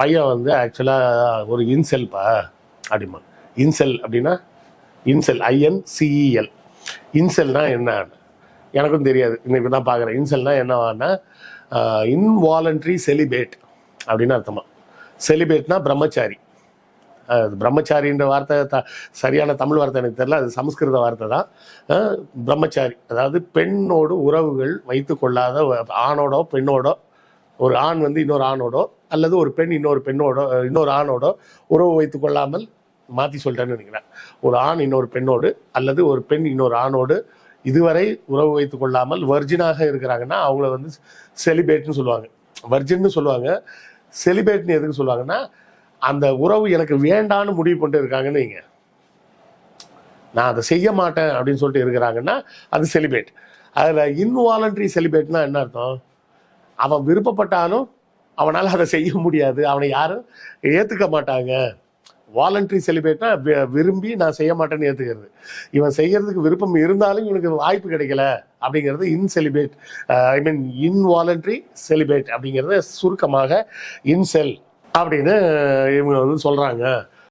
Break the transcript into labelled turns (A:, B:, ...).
A: பையன் வந்து ஆக்சுவலாக ஒரு இன்செல்ப்பா அப்படிமா இன்செல் அப்படின்னா இன்செல் ஐஎன்சிஇஎல் இன்செல்னா என்ன? எனக்கும் தெரியாது. இன்னைக்கு தான் பார்க்குறேன். இன்செல்னா என்னவான்னா இன்வாலண்ட்ரி செலிபேட் அப்படின்னு அர்த்தமா. செலிபேட்னா பிரம்மச்சாரி. பிரம்மச்சாரின்ற வார்த்தை த சரியான தமிழ் வார்த்தை எனக்கு தெரியல. அது சமஸ்கிருத வார்த்தை தான். பிரம்மச்சாரி. அதாவது பெண்ணோடு உறவுகள் வைத்து கொள்ளாத ஆணோடோ பெண்ணோடோ ஒரு ஆண் வந்து இன்னொரு ஆணோடோ அல்லது ஒரு பெண் இன்னொரு பெண்ணோட இன்னொரு ஆணோட உறவு வைத்து கொள்ளாமல் மாற்றி சொல்லிட்டேன்னு நினைக்கிறேன். ஒரு ஆண் இன்னொரு பெண்ணோடு அல்லது ஒரு பெண் இன்னொரு ஆணோடு இதுவரை உறவு வைத்து கொள்ளாமல் வர்ஜினாக இருக்கிறாங்கன்னா அவங்கள வந்து செலிபேட்னு சொல்லுவாங்க. வர்ஜின்னு சொல்லுவாங்க. செலிபேட்னு எதுக்கு சொல்லுவாங்கன்னா அந்த உறவு எனக்கு வேண்டான்னு முடிவு பண்ணிட்டு இருக்காங்கன்னு வைங்க. நான் அதை செய்ய மாட்டேன் அப்படின்னு சொல்லிட்டு இருக்கிறாங்கன்னா அது செலிபேட் அதில் இன்வாலண்ட்ரி செலிபேட்னா என்ன அர்த்தம்? அவன் விருப்பப்பட்டாலும் அவனால் அதை செய்ய முடியாது. அவனை யாரும் ஏற்றுக்க மாட்டாங்க. வாலண்டரி செலிபிரேட்னா விரும்பி நான் செய்ய மாட்டேன்னு ஏற்றுக்கிறது இவன் செய்யறதுக்கு விருப்பம் இருந்தாலும் இவனுக்கு வாய்ப்பு கிடைக்கல அப்படிங்கிறது இன்செலிபேட் ஐ மீன் இன்வாலண்ட்ரி செலிபேட் அப்படிங்கிறத சுருக்கமாக இன்செல் அப்படின்னு இவங்க வந்து சொல்கிறாங்க